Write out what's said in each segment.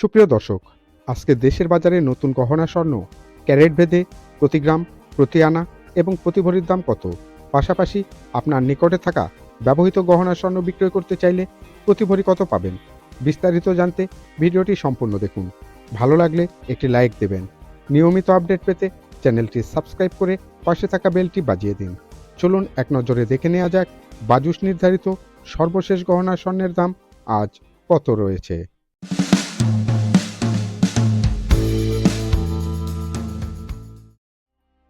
সুপ্রিয় দর্শক, আজকে দেশের বাজারে নতুন গহনা স্বর্ণ, ক্যারেট ভেদে প্রতি গ্রাম, প্রতি আনা এবং প্রতি ভরির দাম কত? পাশাপাশি আপনার নিকটে থাকা ব্যবহৃত গহনা স্বর্ণ বিক্রয় করতে চাইলে প্রতি ভরি কত পাবেন? বিস্তারিত জানতে ভিডিওটি সম্পূর্ণ দেখুন। ভালো লাগলে একটি লাইক দেবেন। নিয়মিত আপডেট পেতে চ্যানেলটি সাবস্ক্রাইব করে পাশে থাকা বেলটি বাজিয়ে দিন। চলুন এক নজরে দেখে নেওয়া যাক বাজুস নির্ধারিত সর্বশেষ গহনা স্বর্ণের দাম আজ কত রয়েছে।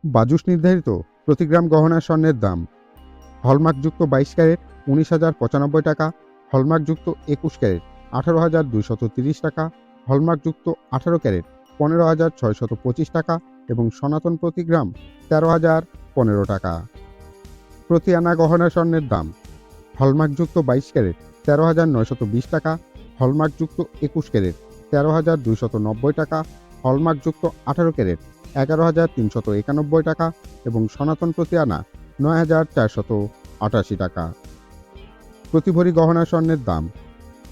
বাজুস নির্ধারিত প্রতি গ্রাম গহনা স্বর্ণের দাম। হলমার্কযুক্ত বাইশ ক্যারেট উনিশ হাজার পঁচানব্বই টাকা হলমার্কযুক্ত একুশ ক্যারেট আঠারো হাজার দুইশত তিরিশ টাকা হলমার্কযুক্ত আঠারো ক্যারেট পনেরো হাজার ছয়শত পঁচিশ টাকা এবং সনাতন প্রতি গ্রাম তেরো হাজার পনেরো টাকা। প্রতি আনা গহনা স্বর্ণের দাম। হলমার্কযুক্ত বাইশ ক্যারেট তেরো হাজার নয়শত বিশ টাকা হলমার্কযুক্ত একুশ ক্যারেট তেরো হাজার দুইশত নব্বই টাকা হলমার্কযুক্ত আঠারো ক্যারেট এগারো হাজার তিনশত একানব্বই টাকা এবং সনাতন প্রতি আনা নয় হাজার চারশত আটাশি টাকা। প্রতি ভরি গহনা স্বর্ণের দাম,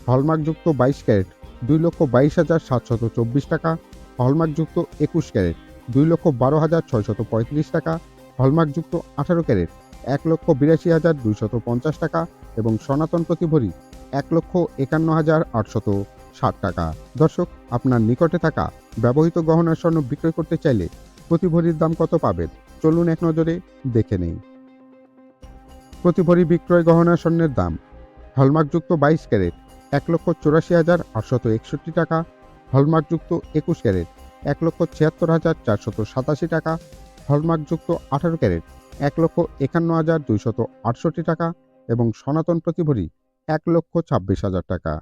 হলমার্কযুক্ত বাইশ ক্যারেট দুই লক্ষ বাইশ হাজার সাতশত চব্বিশ টাকা, হলমার্কযুক্ত একুশ ক্যারেট দুই লক্ষ বারো হাজার ছয়শত পঁয়ত্রিশ টাকা, হলমার্কযুক্ত আঠারো ক্যারেট এক লক্ষ বিরাশি হাজার দুইশত পঞ্চাশ টাকা এবং সনাতন প্রতি ভরি এক লক্ষ একান্ন হাজার আটশত ষাট টাকা। দর্শক, আপনার নিকটে থাকা ব্যবহৃত গহনা স্বর্ণ বিক্রয় করতে চাইলে প্রতি ভরির দাম কত পাবেন? চলুন এক নজরে দেখে নেই। প্রতি ভরি বিক্রয় গহনা স্বর্ণের দাম। হলমার্কযুক্ত বাইশ ক্যারেট, এক লক্ষ চুরাশি হাজার আটশত একষট্টি টাকা। হলমার্কযুক্ত একুশ ক্যারেট, এক লক্ষ ছিয়াত্তর হাজার চারশত সাতাশি টাকা। হলমার্কযুক্ত আঠারো ক্যারেট, এক লক্ষ একান্ন হাজার দুইশত আটষট্টি টাকা। এবং সনাতন প্রতিভরি, এক লক্ষ ছাব্বিশ হাজার টাকা।